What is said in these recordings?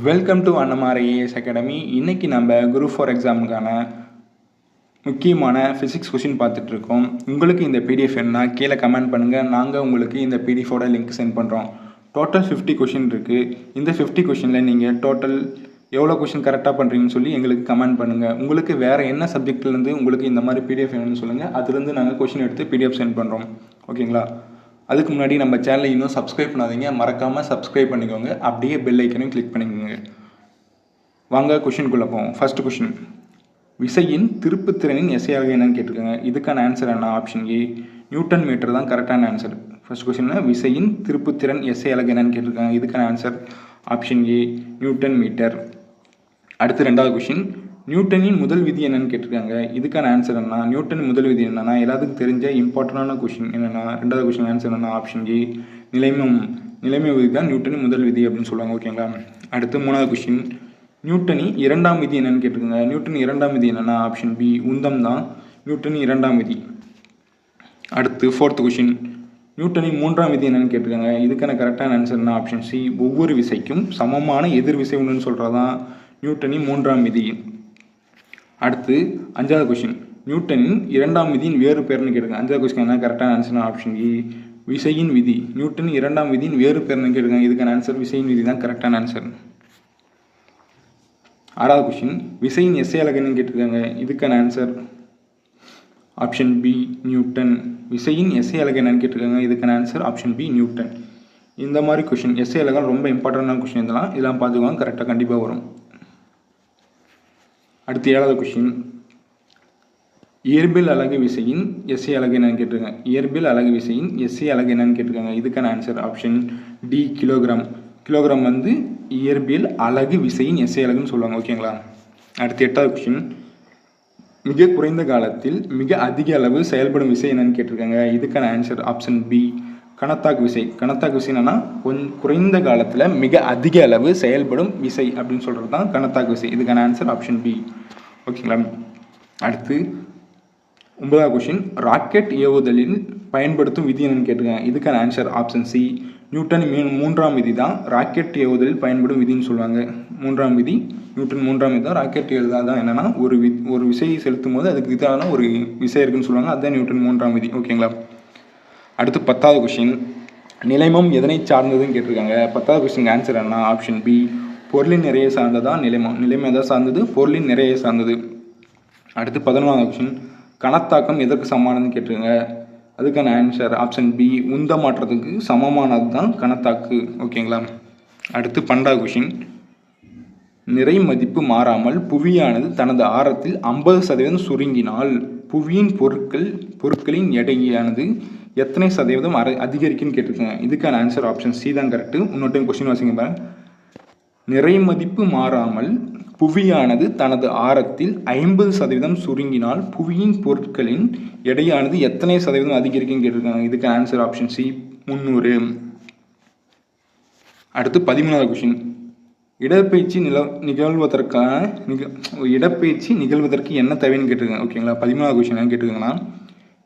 Welcome to Annamar AS academy இன்றைக்கி நம்ம group four எக்ஸாமுக்கான முக்கியமான ஃபிசிக்ஸ் கொஷின் பார்த்துட்ருக்கோம் உங்களுக்கு இந்த பிடிஎஃப் என்ன கீழே கமெண்ட் பண்ணுங்கள் நாங்கள் உங்களுக்கு இந்த பிடிஎஃபோட லிங்க் சென்ட் பண்ணுறோம் டோட்டல் ஃபிஃப்டி கொஷின் இருக்குது இந்த ஃபிஃப்டி கொஷினில் நீங்கள் டோட்டல் எவ்வளோ கொஷின் கரெக்டாக பண்ணுறீங்கன்னு சொல்லி எங்களுக்கு கமெண்ட் பண்ணுங்கள் உங்களுக்கு வேறு என்ன சப்ஜெக்ட்லேருந்து உங்களுக்கு இந்த மாதிரி பிடிஎஃப் வேணும்னு சொல்லுங்கள் அதுலேருந்து நாங்கள் கொஷின் எடுத்து பிடிஎஃப் சென்ட் பண்ணுறோம் ஓகேங்களா அதுக்கு முன்னாடி நம்ம சேனலை இன்னும் சப்ஸ்கிரைப் பண்ணாதீங்க. மறக்காமல் சப்ஸ்கிரைப் பண்ணிக்கோங்க. அப்படியே பெல் ஐக்கனையும் கிளிக் பண்ணிக்கோங்க. வாங்க கொஷின்குள்ளே போவோம். ஃபர்ஸ்ட் கொஷின் விசையின் திருப்புத்திறனின் எஸ்ஐயாக என்னன்னு கேட்டிருக்காங்க. இதுக்கான ஆன்சர் என்ன? ஆப்ஷன் ஏ நியூட்டன் மீட்டர் தான் கரெக்டான ஆன்சர் ஃபர்ஸ்ட் கொஷினில் விசையின் திருப்புத்திறன் எஸ்ஐ அழகு என்னன்னு கேட்டிருக்காங்க. இதுக்கான answer option A newton metre. அடுத்து ரெண்டாவது கொஷின் நியூட்டனின் முதல் விதி என்னன்னு கேட்டிருக்காங்க. இதுக்கான ஆன்சர் என்ன நியூட்டன் முதல் விதி என்னன்னா எல்லாத்துக்கும் தெரிஞ்ச இம்பார்ட்டண்டான கொஷின் என்னன்னா ரெண்டாவது கொஷின் ஆன்சர் என்னன்னா ஆப்ஷன் ஏ நிலைமம் நிலைமை விதி தான் நியூட்டனின் முதல் விதி அப்படின்னு சொல்லுவாங்க ஓகேங்களா அடுத்து மூணாவது கொஷின் நியூட்டனி இரண்டாம் விதி என்னன்னு கேட்டிருக்காங்க. நியூட்டன் இரண்டாம் விதி என்னன்னா ஆப்ஷன் பி உந்தம் தான் நியூட்டன் இரண்டாம் விதி. அடுத்து ஃபோர்த் கொஷின் நியூட்டனின் மூன்றாம் விதி என்னன்னு கேட்டிருக்காங்க. இதுக்கான கரெக்டான ஆன்சர் என்ன ஆப்ஷன் சி ஒவ்வொரு விசைக்கும் சமமான எதிர் விசை உண்டுன்னு சொல்கிறது தான் நியூட்டனின் மூன்றாம் விதி. அடுத்து அஞ்சாவது கொஷின் நியூட்டனின் இரண்டாம் விதியின் வேறு பேர்னு கேட்டிருக்காங்க. அஞ்சாவது கொஸ்டின் என்ன? கரெக்டான ஆன்சர் ஆப்ஷன் இ விசையின் விதி. நியூட்டன் இரண்டாம் விதியின் வேறு பேர்னு கேட்டிருக்காங்க. இதுக்கான ஆன்சர் விசையின் விதி தான் கரெக்டான ஆன்சர் ஆறாவது கொஷின் விசையின் எஸ்ஐ அலகுன்னு கேட்டிருக்காங்க. இதுக்கான ஆன்சர் ஆப்ஷன் பி நியூட்டன். விசையின் எஸ்ஐ அழகு என்னன்னு கேட்டிருக்காங்க. இதுக்கான ஆன்சர் ஆப்ஷன் பி நியூட்டன். இந்த மாதிரி கொஷின் எஸ்ஐ அழகாக ரொம்ப இம்பார்ட்டண்டான கொஷின் இதெல்லாம். இதெல்லாம் பார்த்துக்கோங்க. கரெக்டாக கண்டிப்பாக வரும். அடுத்து ஏழாவது கொஷின் இயற்பியல் அழகு விசையின் எஸ்ஐ அழகு என்னன்னு கேட்டிருக்காங்க. இயற்பியல் அழகு விசையின் எஸ்ஐ அலகு என்னன்னு கேட்டிருக்காங்க. இதுக்கான answer option D kilogram kilogram வந்து இயற்பியல் அலகு விசையின் எஸ்ஐ அலகுன்னு சொல்லுவாங்க. ஓகேங்களா அடுத்து எட்டாவது கொஷின் மிக குறைந்த காலத்தில் மிக அதிக அளவு செயல்படும் விசை என்னன்னு கேட்டிருக்காங்க. இதுக்கான ஆன்சர் ஆப்ஷன் பி கணத்தாக்கு விசை. கணத்தாக்கு விசை என்னன்னா கொஞ்சம் குறைந்த காலத்தில் மிக அதிக அளவு செயல்படும் விசை அப்படின்னு சொல்கிறது தான் கணத்தாக்கு விசை. இதுக்கான ஆன்சர் ஆப்ஷன் பி ஓகேங்களா அடுத்து ஒன்பதாவது கொஷின் ராக்கெட் ஏவுதலில் பயன்படுத்தும் விதி என்னன்னு கேட்டிருக்காங்க. இதுக்கான ஆன்சர் ஆப்ஷன் சி நியூட்டன் மீ மூன்றாம் விதி தான் ராக்கெட் ஏவுதலில் பயன்படும் விதின்னு சொல்லுவாங்க. மூன்றாம் விதி நியூட்டன் மூன்றாம் விதி தான் ராக்கெட் ஏவுதல் தான் என்னென்னா ஒரு வி ஒரு விசையை செலுத்தும் போது அதுக்கு இதான ஒரு விசை இருக்குன்னு சொல்லுவாங்க. அதுதான் நியூட்டன் மூன்றாம் விதி. ஓகேங்களா அடுத்து பத்தாவது கொஷின் நிலைமம் எதனை சார்ந்ததுன்னு கேட்டிருக்காங்க. பத்தாவது கொஸ்டின் ஆன்சர் என்ன? ஆப்ஷன் பி பொருளின் நிறைய சார்ந்ததா? நிலைமம். நிலைமை எதை சார்ந்தது? பொருளின் நிறைய சார்ந்தது. அடுத்து பதினொன்றாவது கொஷின் கணத்தாக்கம் எதற்கு சமானதுன்னு கேட்டிருக்காங்க. அதுக்கான ஆன்சர் ஆப்ஷன் பி உந்த மாற்றத்துக்கு சமமானது தான் கணத்தாக்கு ஓகேங்களா அடுத்து பன்னெண்டாவது கொஷின் நிறை மதிப்பு மாறாமல் புவியானது தனது ஆரத்தில் ஐம்பது சதவீதம் சுருங்கினால் புவியின் பொருட்கள் பொருட்களின் எடையானது எத்தனை சதவீதம் அரை அதிகரிக்குன்னு கேட்டிருக்காங்க? இதுக்கான ஆன்சர் ஆப்ஷன் சி தான் கரெக்டு இன்னொரு டைம் கொஸ்டின் வாசிங்க பாருங்க. நிறை மதிப்பு மாறாமல் புவியானது தனது ஆரத்தில் ஐம்பது சதவீதம் சுருங்கினால் புவியின் பொருட்களின் எடையானது எத்தனை சதவீதம் அதிகரிக்குன்னு கேட்டிருக்காங்க. இதுக்கு ஆன்சர் ஆப்ஷன் சி முந்நூறு. அடுத்து பதிமூணாவது கொஷின் இடப்பயிற்சி நில நிகழ்வதற்கான நிக இடப்பயிற்சி நிகழ்வதற்கு என்ன தேவைன்னு கேட்டிருக்காங்க. ஓகேங்களா? பதிமூணாவது கொஷின் என்ன கேட்டிருக்காங்கன்னா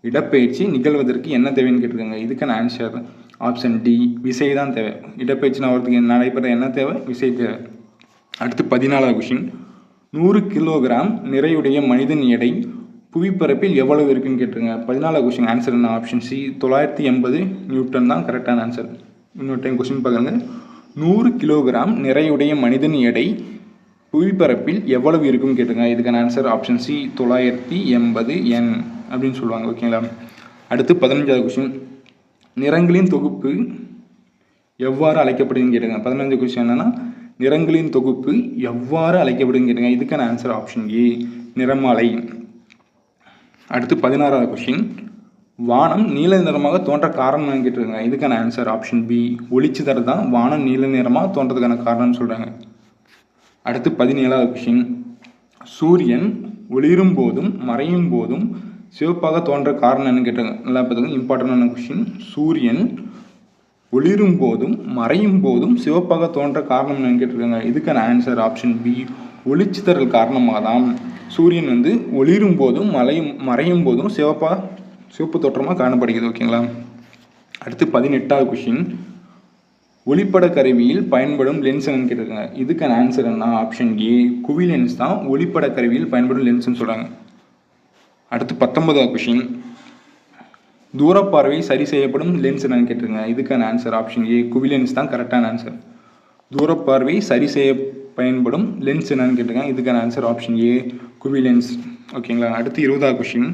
இடப்பெயர்ச்சி நிகழ்வதற்கு என்ன தேவைன்னு கேட்டிருக்காங்க. இதுக்கான ஆன்சர் ஆப்ஷன் டி விசை தான் தேவை. இடப்பெயர்ச்சி நகரத்துக்கு நடைபெற என்ன தேவை? விசை தேவை. அடுத்து பதினாலாவது கொஷின் நூறு கிலோகிராம் நிறையுடைய மனிதன் எடை புவிப்பரப்பில் எவ்வளவு இருக்குன்னு கேட்டிருங்க பதினாலாவது கொஷின் ஆன்சர் என்ன? ஆப்ஷன் சி தொள்ளாயிரத்தி எண்பது நியூட்டன் தான் கரெக்டான ஆன்சர் இன்னொரு டைம் கொஷின் பார்க்குறாங்க. நூறு கிலோகிராம் நிறையுடைய மனிதன் எடை புவிப்பரப்பில் எவ்வளவு இருக்குன்னு கேட்டுருங்க இதுக்கான ஆன்சர் ஆப்ஷன் சி தொள்ளாயிரத்தி எண்பது என் அப்படின்னு சொல்லுவாங்க ஓகேங்களா அடுத்து பதினஞ்சாவது கொஷின் நிறங்களின் தொகுப்பு எவ்வாறு அழைக்கப்படுதுன்னு கேட்டுருங்க பதினஞ்சு கொஷின் என்னன்னா நிறங்களின் தொகுப்பு எவ்வாறு அழைக்கப்படுதுன்னு கேட்டுங்க இதுக்கான ஆன்சர் ஆப்ஷன் ஏ நிறமாலை. அடுத்து பதினாறாவது கொஷின் வானம் நீல நிறமாக தோன்ற காரணம் என்னன்னு கேட்டிருக்காங்க. இதுக்கான ஆன்சர் ஆப்ஷன் பி ஒளிச்சுதர் தான் வானம் நீல நிறமாக தோன்றதுக்கான காரணம்னு சொல்கிறாங்க அடுத்து பதினேழாவது கொஷின் சூரியன் ஒளிரும் போதும் மறையும் போதும் சிவப்பாக தோன்ற காரணம் என்னன்னு கேட்டாங்க நல்லா பார்த்துக்கோங்க இம்பார்ட்டண்டான கொஷின் சூரியன் ஒளிரும் போதும் மறையும் போதும் சிவப்பாக தோன்ற காரணம் என்னன்னு கேட்டிருக்காங்க. இதுக்கான ஆன்சர் ஆப்ஷன் பி ஒளிச்சிதறல் காரணமாக தான் சூரியன் வந்து ஒளிரும் போதும் மலையும் மறையும் போதும் சிவப்பாக சிவப்பு தோற்றமாக காணப்படுகிறது ஓகேங்களா அடுத்து பதினெட்டாவது கொஷின் ஒளிப்பட கருவியில் பயன்படும் லென்ஸ் என்னன்னு கேட்டிருக்காங்க. இதுக்கான ஆன்சர் என்ன? ஆப்ஷன் ஏ குவி லென்ஸ் தான் ஒளிப்பட கருவியில் பயன்படும் லென்ஸ்னு சொல்கிறாங்க அடுத்து பத்தொன்பதாவது கொஷின் தூரப்பார்வை சரி செய்யப்படும் லென்ஸ் என்னன்னு கேட்டிருக்காங்க. இதுக்கான ஆன்சர் ஆப்ஷன் ஏ குவி லென்ஸ் தான் கரெக்டான ஆன்சர் தூரப்பார்வை சரி செய்ய பயன்படும் லென்ஸ் என்னன்னு கேட்டிருக்காங்க. இதுக்கான ஆன்சர் ஆப்ஷன் ஏ குவி லென்ஸ் ஓகேங்களா அடுத்து இருபதாவது கொஷின்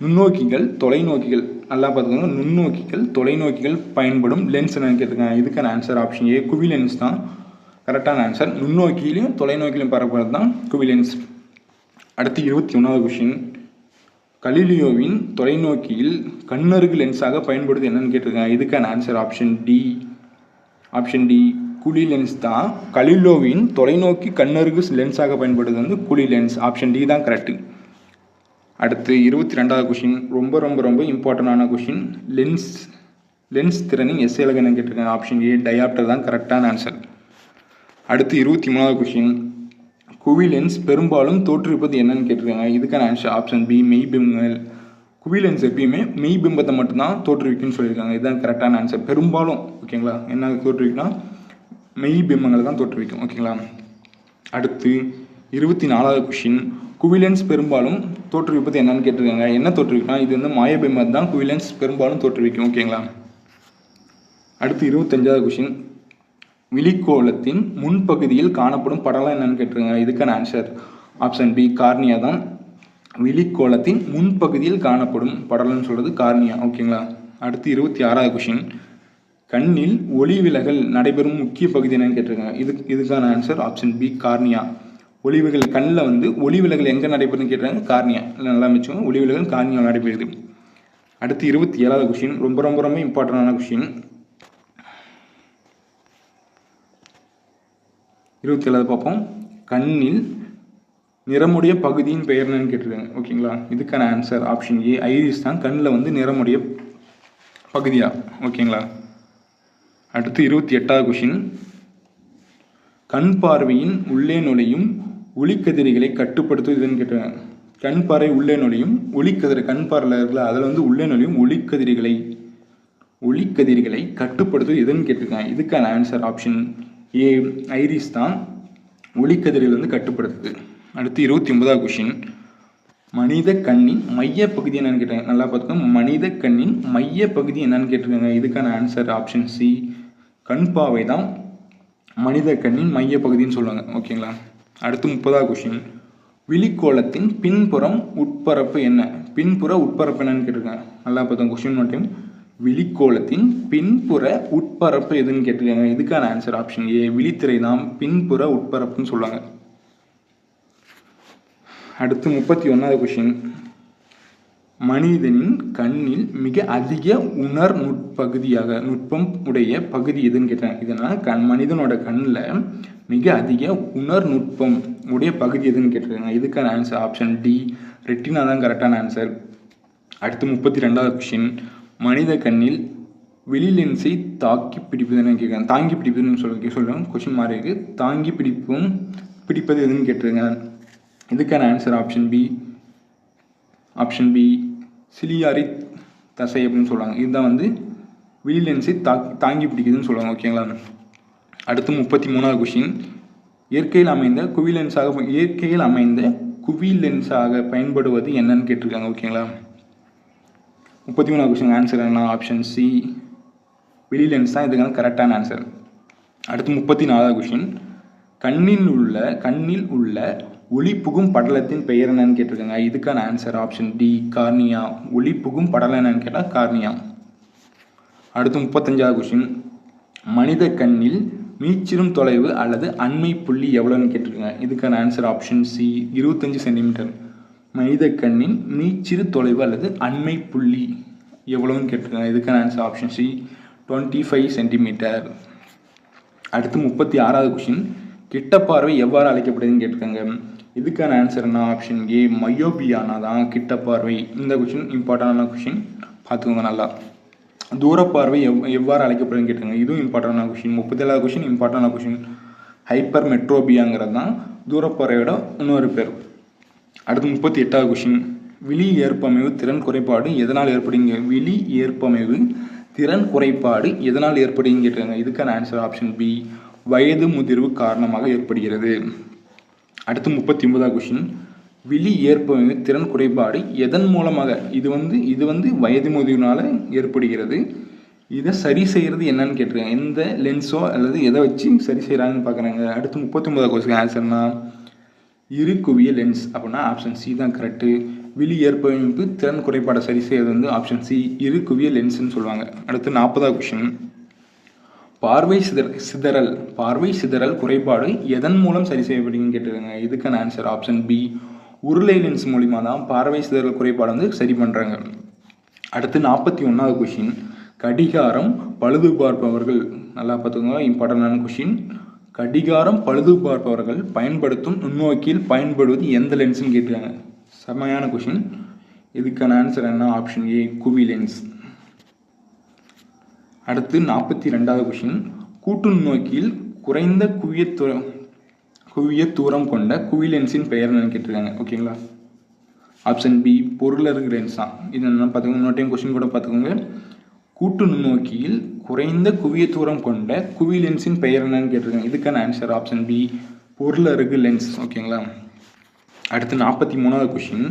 நுண்ணோக்கிகள் தொலைநோக்கிகள். நல்லா பார்த்துக்கோங்க. நுண்ணோக்கிகள் தொலைநோக்கிகள் பயன்படும் லென்ஸ் என்னன்னு கேட்டிருக்காங்க இதுக்கான ஆன்சர் ஆப்ஷன் ஏ குவி லென்ஸ் தான். கரெக்டான ஆன்சர் நுண்ணோக்கிலையும் தொலைநோக்கிலையும் பரப்புறது தான் குவி லென்ஸ் அடுத்து இருபத்தி ஒன்றாவது கொஷின் கலிலியோவின் தொலைநோக்கியில் கண்ணருகு லென்ஸாக பயன்படுது என்னன்னு கேட்டிருக்காங்க. இதுக்கான answer option D option D குழி லென்ஸ் தான். கலிலோவின் தொலைநோக்கி கண்ணருகு லென்ஸாக பயன்படுது வந்து குழி லென்ஸ் ஆப்ஷன் டி தான் கரெக்டு அடுத்து இருபத்தி ரெண்டாவது கொஷின் ரொம்ப ரொம்ப ரொம்ப இம்பார்ட்டண்டான கொஷின் லென்ஸ் லென்ஸ் திறனிங் எஸ் இலக்கணம் கேட்டிருக்காங்க. ஆப்ஷன் ஏ டயாப்டர் தான் கரெக்டான ஆன்சர் அடுத்து இருபத்தி மூணாவது கொஷின் குவி லென்ஸ் பெரும்பாலும் தோற்றுவிப்பது என்னன்னு கேட்டிருக்காங்க. இதுக்கான ஆன்சர் ஆப்ஷன் பி மெய்பிம்பங்கள் குவி லென்ஸ் எப்பயுமே மெய் பிம்பத்தை மட்டும்தான் தோற்றுவிக்குன்னு சொல்லியிருக்காங்க. இதுதான் கரெக்டான ஆன்சர் பெரும்பாலும் ஓகேங்களா என்ன தோற்றுவிக்குன்னா மெய் பிம்பங்களை தான் தோற்றுவிக்கும் ஓகேங்களா அடுத்து இருபத்தி நாலாவது கொஷின் குவிலென்ஸ் பெரும்பாலும் தோற்றுவிப்பது என்னன்னு கேட்டிருக்காங்க. என்ன தோற்றுவிக்கும்னா இது வந்து மாயபிம்பம் தான் குவிலன்ஸ் பெரும்பாலும் தோற்றுவிக்கும் ஓகேங்களா அடுத்து இருபத்தஞ்சாவது கொஷின் விழிக்கோளத்தின் முன்பகுதியில் காணப்படும் படலம் என்னன்னு கேட்டிருக்காங்க. இதுக்கான ஆன்சர் ஆப்ஷன் பி கார்னியா தான். விழிக்கோளத்தின் முன்பகுதியில் காணப்படும் படலம்னு சொல்கிறது கார்னியா. ஓகேங்களா அடுத்து இருபத்தி ஆறாவது கொஷின் கண்ணில் ஒளி விலகல் நடைபெறும் முக்கிய பகுதி என்னன்னு கேட்டிருக்காங்க. இது இதுக்கான ஆன்சர் ஆப்ஷன் பி கார்னியா. ஒளிவுகள் கண்ணில் வந்து ஒளி விலகல் எங்கே நடைபெறுதுன்னு கேட்டாங்க? கார்னியா. இல்லை நல்லா மிச்சம் ஒளி விலகல் கார்னியா நடைபெறுது. அடுத்து இருபத்தி ஏழாவது கொஷின் ரொம்ப ரொம்ப ரொம்ப இம்பார்ட்டண்டான கொஷின் இருபத்தி ஏழாவது பார்ப்போம். கண்ணில் நிறமுடைய பகுதியின் பெயர் என்னன்னு கேட்டிருக்காங்க. ஓகேங்களா? இதுக்கான ஆன்சர் ஆப்ஷன் ஏ ஐரிஸ் தான் கண்ணில் வந்து நிறமுடைய பகுதியா? ஓகேங்களா? அடுத்து இருபத்தி எட்டாவது கொஷின் கண் பார்வையின் உள்ளே நுழையும் ஒளிக்கதிரிகளை கட்டுப்படுத்துவதுன்னு கேட்டாங்க கண் பாறை உள்ளே நொழியும் ஒளிக்கதிரை கண் பாறையில் இருக்குல்ல அதில் வந்து உள்ளே நொழியும் ஒளிக்கதிரிகளை. ஒளிக்கதிர்களை கட்டுப்படுத்துவது எதுன்னு கேட்டிருக்காங்க இதுக்கான ஆன்சர் ஆப்ஷன் ஏ ஐரிஸ் தான் ஒளிக்கதிர்கள் வந்து கட்டுப்படுத்துது. அடுத்து இருபத்தி ஒன்பதாவது கொஷின் மனித கண்ணின் மைய பகுதி என்னன்னு கேட்டாங்க நல்லா பார்த்துக்கோங்க. மனித கண்ணின் மைய பகுதி என்னன்னு கேட்டிருக்காங்க. இதுக்கான ஆன்சர் ஆப்ஷன் சி கண்பாவை தான் மனித கண்ணின் மைய பகுதின்னு சொல்லுவாங்க ஓகேங்களா அடுத்து முப்பதாவது கொஷின் விழிக்கோளத்தின் பின்புறம் உட்பரப்பு என்ன? பின்புற உட்பரப்பு என்னன்னு கேட்டிருக்காங்க. நல்லா பார்த்தோம் கொஷின் மட்டும் விழிக்கோளத்தின் பின்புற உட்பரப்பு எதுன்னு கேட்டிருக்காங்க. இதுக்கான ஆன்சர் ஆப்ஷன் ஏ விழித்திரை தான் பின்புற உட்பரப்புன்னு சொல்லுவாங்க. அடுத்து முப்பத்தி ஒன்றாவது கொஷின் மனிதனின் கண்ணில் மிக அதிக உணர் நுட்பகுதியாக நுட்பம் உடைய பகுதி எதுன்னு கேட்டாங்க இதனால் கண் மனிதனோட கண்ணில் மிக அதிக உணர் நுட்பம் உடைய பகுதி எதுன்னு கேட்டிருக்காங்க. இதுக்கான ஆன்சர் ஆப்ஷன் டி ரெட்டினா தான் கரெக்டான ஆன்சர் அடுத்து முப்பத்தி ரெண்டாவது கொஷின் மனித கண்ணில் வெளி லென்ஸை தாக்கி பிடிப்பதுன்னு கேட்குறாங்க. தாங்கி பிடிப்பதுன்னு சொல்ல சொல்கிறேன் கொஷின் மாதிரி இருக்குது தாங்கி பிடிப்பும் பிடிப்பது எதுன்னு கேட்டிருக்காங்க. இதுக்கான answer option B option B ciliary தசை அப்படின்னு சொல்கிறாங்க இதுதான் வந்து விழி லென்ஸை தா தாங்கி பிடிக்குதுன்னு சொல்லுவாங்க ஓகேங்களா அடுத்து முப்பத்தி மூணாவது கொஷின் இயற்கையில் அமைந்த குவிலென்ஸாக இயற்கையில் அமைந்த குவி லென்ஸாக பயன்படுவது என்னன்னு கேட்டிருக்காங்க. ஓகேங்களா முப்பத்தி மூணாவது கொஷின் ஆன்சர் என்ன ஆப்ஷன் சி விழி லென்ஸ் தான் இதுக்கான கரெக்டான ஆன்சர் அடுத்து முப்பத்தி நாலாவது கொஷின் கண்ணில் உள்ள கண்ணில் உள்ள ஒளி புகும் படலத்தின் பெயர் என்னன்னு கேட்டிருக்காங்க. இதுக்கான ஆன்சர் ஆப்ஷன் டி கார்னியா. ஒளி புகும் படலம் என்னன்னு கேட்டால் கார்னியா. அடுத்து முப்பத்தஞ்சாவது கொஷின் மனித கண்ணில் மீச்சிரும் தொலைவு அல்லது அண்மை புள்ளி எவ்வளோன்னு கேட்டிருக்காங்க. இதுக்கான ஆன்சர் ஆப்ஷன் சி இருபத்தஞ்சு சென்டிமீட்டர் மனித கண்ணின் மீச்சிறு தொலைவு அல்லது அண்மை புள்ளி எவ்வளோன்னு கேட்டிருக்காங்க. இதுக்கான answer option C twenty five centimetre அடுத்து முப்பத்தி ஆறாவது கொஷின் கிட்ட பார்வை எவ்வாறு அழைக்கப்படுதுன்னு கேட்டிருக்காங்க. இதுக்கான ஆன்சர் என்ன? ஆப்ஷன் ஏ மையோபியானா தான் கிட்ட பார்வை. இந்த கொஷின் இம்பார்ட்டண்டான கொஷின் பார்த்துக்கோங்க நல்லா. தூரப்பார்வை எவ் எவ்வாறு அழைக்கப்படுதுன்னு கேட்டிருக்காங்க. இதுவும் இம்பார்ட்டண்டான கொஷின் முப்பத்தேழாவது கொஷின் இம்பார்ட்டண்டான கொஷின் ஹைப்பர் மெட்ரோபியாங்கிறது தான் தூரப்பார்வையோட இன்னொரு பேர். அடுத்து முப்பத்தி எட்டாவது கொஷின் விழி ஏற்பமைவு திறன் குறைபாடு எதனால் ஏற்படுங்க விழி ஏற்பமைவு திறன் குறைபாடு எதனால் ஏற்படுங்க கேட்டிருக்காங்க. இதுக்கான ஆன்சர் ஆப்ஷன் பி வயது முதிர்வு காரணமாக ஏற்படுகிறது. அடுத்து முப்பத்தி ஒன்பதாவது கொஷின் விழி ஏற்பமைவு திறன் குறைபாடு எதன் மூலமாக? இது வந்து இது வந்து வயது முதிர்வினால ஏற்படுகிறது. இதை சரி செய்கிறது என்னன்னு கேட்டிருக்காங்க எந்த லென்ஸோ அல்லது எதை வச்சு சரி செய்கிறாங்கன்னு பார்க்குறாங்க. அடுத்து முப்பத்தி ஒன்பதாவது கொஸ்டின் ஆன்சர்னா இரு குவிய லென்ஸ் அப்படின்னா ஆப்ஷன் சி தான் கரெக்டு விழி ஏற்பமைப்பு திறன் குறைபாடை சரி செய்கிறது வந்து ஆப்ஷன் சி இரு குவிய லென்ஸ்ன்னு சொல்லுவாங்க. அடுத்து நாற்பதாவது கொஷின் பார்வை சிதற சிதறல் பார்வை சிதறல் குறைபாடு எதன் மூலம் சரி செய்யப்படுங்கன்னு கேட்டிருக்காங்க. இதுக்கான ஆன்சர் ஆப்ஷன் பி உருளை லென்ஸ் மூலிமா தான் பார்வை சிதறல் குறைபாடு வந்து சரி பண்ணுறாங்க அடுத்து நாற்பத்தி ஒன்றாவது கொஷின் கடிகாரம் பழுது பார்ப்பவர்கள் நல்லா பார்த்துக்கோங்க இம்பார்ட்டண்டான கொஷின் கடிகாரம் பழுது பார்ப்பவர்கள் பயன்படுத்தும் நுண்ணோக்கியில் பயன்படுவது எந்த லென்ஸ்னு கேட்டுருக்காங்க. செமையான கொஷின் இதுக்கான ஆன்சர் என்ன? ஆப்ஷன் ஏ குவி லென்ஸ் அடுத்து நாற்பத்தி ரெண்டாவது கொஷின் கூட்டு நுண்ணோக்கியில் குறைந்த குவிய தூரம் குவிய தூரம் கொண்ட குவி லென்ஸின் பெயர் என்னன்னு கேட்டிருக்காங்க. ஓகேங்களா ஆப்ஷன் பி பொருளருகு லென்ஸ் தான் இது என்ன பார்த்துக்கோங்க. இன்னொரு டைம் கொஷின் கூட பார்த்துக்கோங்க. கூட்டு நுண்ணோக்கியில் குறைந்த குவிய தூரம் கொண்ட குவி லென்ஸின் பெயர் என்னன்னு கேட்டிருக்காங்க. இதுக்கான ஆன்சர் ஆப்ஷன் பி பொருளருகு லென்ஸ் ஓகேங்களா அடுத்து நாற்பத்தி மூணாவது கொஷின்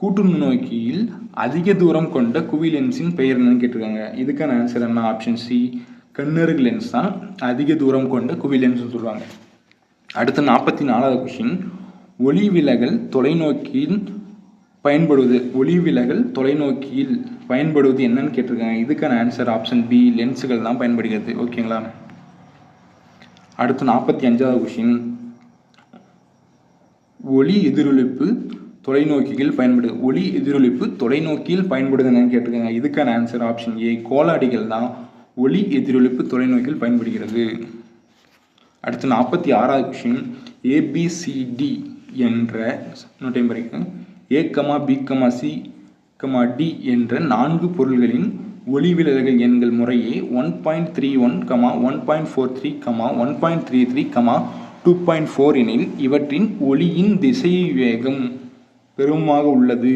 கூட்டு நுண்ணோக்கியில் அதிக தூரம் கொண்ட குவி லென்ஸின் பெயர் என்னன்னு கேட்டிருக்காங்க. இதுக்கான ஆன்சர் என்ன? ஆப்ஷன் சி கண்ணருகு லென்ஸ் தான் அதிக தூரம் கொண்ட குவி லென்ஸ்னு சொல்கிறாங்க அடுத்து நாற்பத்தி நாலாவது கொஷின் ஒளி விலகல் தொலைநோக்கியில் பயன்படுவது ஒளி விலகல் தொலைநோக்கியில் பயன்படுவது என்னன்னு கேட்டிருக்காங்க. இதுக்கான ஆன்சர் ஆப்ஷன் பி லென்ஸுகள் தான் பயன்படுகிறது. ஓகேங்களா அடுத்து நாற்பத்தி அஞ்சாவது கொஷின் ஒளி எதிரொலிப்பு தொலைநோக்கியில் பயன்படுது ஒளி எதிரொலிப்பு தொலைநோக்கியில் பயன்படுது என்னன்னு கேட்டிருக்காங்க இதுக்கான ஆன்சர் ஆப்ஷன் ஏ கோலாடிகள் தான் ஒளி எதிரொலிப்பு தொலைநோக்கியில் பயன்படுகிறது. அடுத்து நாற்பத்தி ஆறாவது கொஷின் ஏபிசிடி என்ற இன்னொரு time A comma B comma C comma D என்ற நான்கு பொருள்களின் ஒளிவிலகல் எண்கள் முறையே one point three one comma one point four three comma one point three three comma two point four எனில் இவற்றின் ஒளியின் திசை வேகம் பெருமமாக உள்ளது.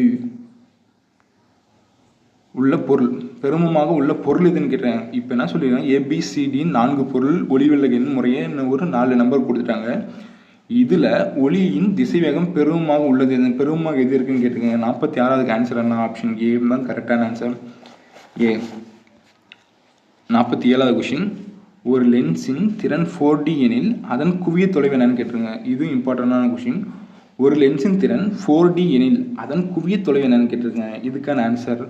உள்ள பொருள். பெருமமாக உள்ள பொருள் இதுன்னு கேட்டேன். இப்போ என்ன சொல்லிடுறேன் ஏபிசிடின்னு நான்கு பொருள். ஒளிவிலகின் முறையே ஒரு நாலு நம்பர் கொடுத்துட்டாங்க. இதில் ஒளியின் திசைவேகம் பெருமமாக உள்ளது. எது பெருமமாக எது இருக்குன்னு கேட்டுக்கங்க நாற்பத்தி ஆறாவதுக்கு ஆன்சர் என்ன? ஆப்ஷன் ஏ தான் கரெக்டான ஆன்சர் ஏ நாற்பத்தி ஏழாவது கொஷின் ஒரு லென்ஸின் திறன் ஃபோர் டி எனில் அதன் குவிய தொலைவு என்னன்னு கேட்டுருங்க. இது இம்பார்ட்டண்டான கொஷின் ஒரு லென்ஸின் திறன் ஃபோர் டி எனில் அதன் குவிய தொலைவு என்னன்னு கேட்டிருக்காங்க. இதுக்கான ஆன்சர்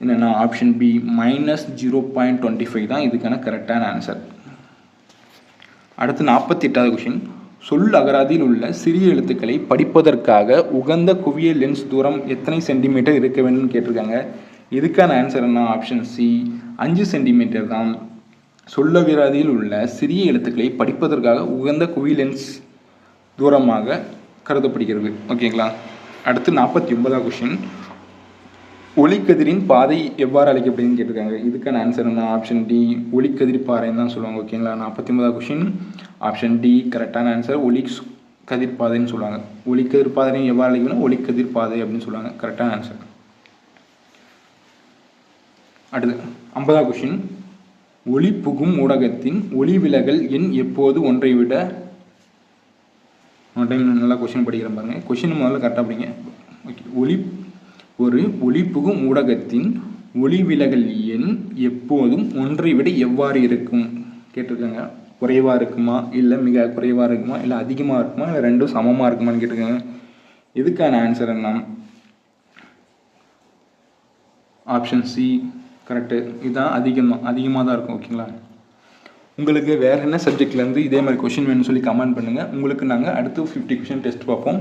என்னென்னா option B minus zero point twenty five தான் இதுக்கான கரெக்டான ஆன்சர் அடுத்து நாற்பத்தி எட்டாவது கொஷின் சொல் அகராதியில் உள்ள சிறிய எழுத்துக்களை படிப்பதற்காக உகந்த குவிய லென்ஸ் தூரம் எத்தனை சென்டிமீட்டர் இருக்க வேண்டும்னு கேட்டிருக்காங்க. இதுக்கான ஆன்சர் என்ன ஆப்ஷன் சி அஞ்சு சென்டிமீட்டர் தான். சொல்லகராதியில் உள்ள சிறிய எழுத்துக்களை படிப்பதற்காக உகந்த குவி லென்ஸ் தூரமாக கருதப்படுகிறது. ஓகேங்களா? அடுத்து நாற்பத்தி ஒன்பதாவது கொஷின் ஒளிக்கதிரின் பாதை எவ்வாறு அழைக்கப்படுதுன்னு கேட்டிருக்காங்க. இதுக்கான ஆன்சர் என்ன? ஆப்ஷன் டி ஒளிக்கதிர் பாறைன்னு தான் சொல்லுவாங்க. ஓகேங்களா? நாற்பத்தி ஒன்பதாவது கொஷின் ஆப்ஷன் டி கரெக்டான ஆன்சர் ஒளி கதிர் பாதைன்னு சொல்லுவாங்க. ஒளிக்கதிர் பாதையை எவ்வாறு அழைக்கணும்? ஒளிக்கதிர் பாதை அப்படின்னு சொல்லுவாங்க. கரெக்டான ஆன்சர் அடுத்து ஐம்பதாவது கொஷின் ஒளி புகும் ஊடகத்தின் ஒளி விலகல் எண் எப்போது ஒன்றை விட ஒரு டைம் நல்லா கொஷின் படிக்கிறேன் பாருங்க. கொஷின் முதல்ல கரெக்டாக படிங்க. ஓகே ஒளி ஒரு ஒளிபுகும் ஊடகத்தின் ஒளி விலகல் எண் எப்போதும் ஒன்றை விட எவ்வாறு இருக்கும்? கேட்டிருக்காங்க. குறைவாக இருக்குமா? இல்லை மிக குறைவாக இருக்குமா? இல்லை அதிகமாக இருக்குமா? இல்லை ரெண்டும் சமமாக இருக்குமான்னு கேட்டிருக்காங்க. இதுக்கான ஆன்சர் என்ன? ஆப்ஷன் சி கரெக்டு இதுதான் அதிகமாக அதிகமாக தான் இருக்கும் ஓகேங்களா உங்களுக்கு வேறு என்ன சப்ஜெக்ட்லேருந்து இதே மாதிரி கொஷின் வேணும்னு சொல்லி கமெண்ட் பண்ணுங்கள் உங்களுக்கு நாங்கள் அடுத்து ஃபிஃப்டி கொஷின் டெஸ்ட் பார்ப்போம்.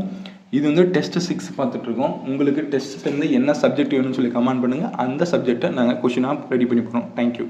இது வந்து டெஸ்ட் சிக்ஸ் பார்த்துட்ருக்கோம் உங்களுக்கு டெஸ்ட்லேருந்து என்ன சப்ஜெக்ட் வேணும்னு சொல்லி கமெண்ட் பண்ணுங்கள் அந்த சப்ஜெக்டை நாங்கள் கொஷினாக ரெடி பண்ணி போகிறோம் தேங்க்யூ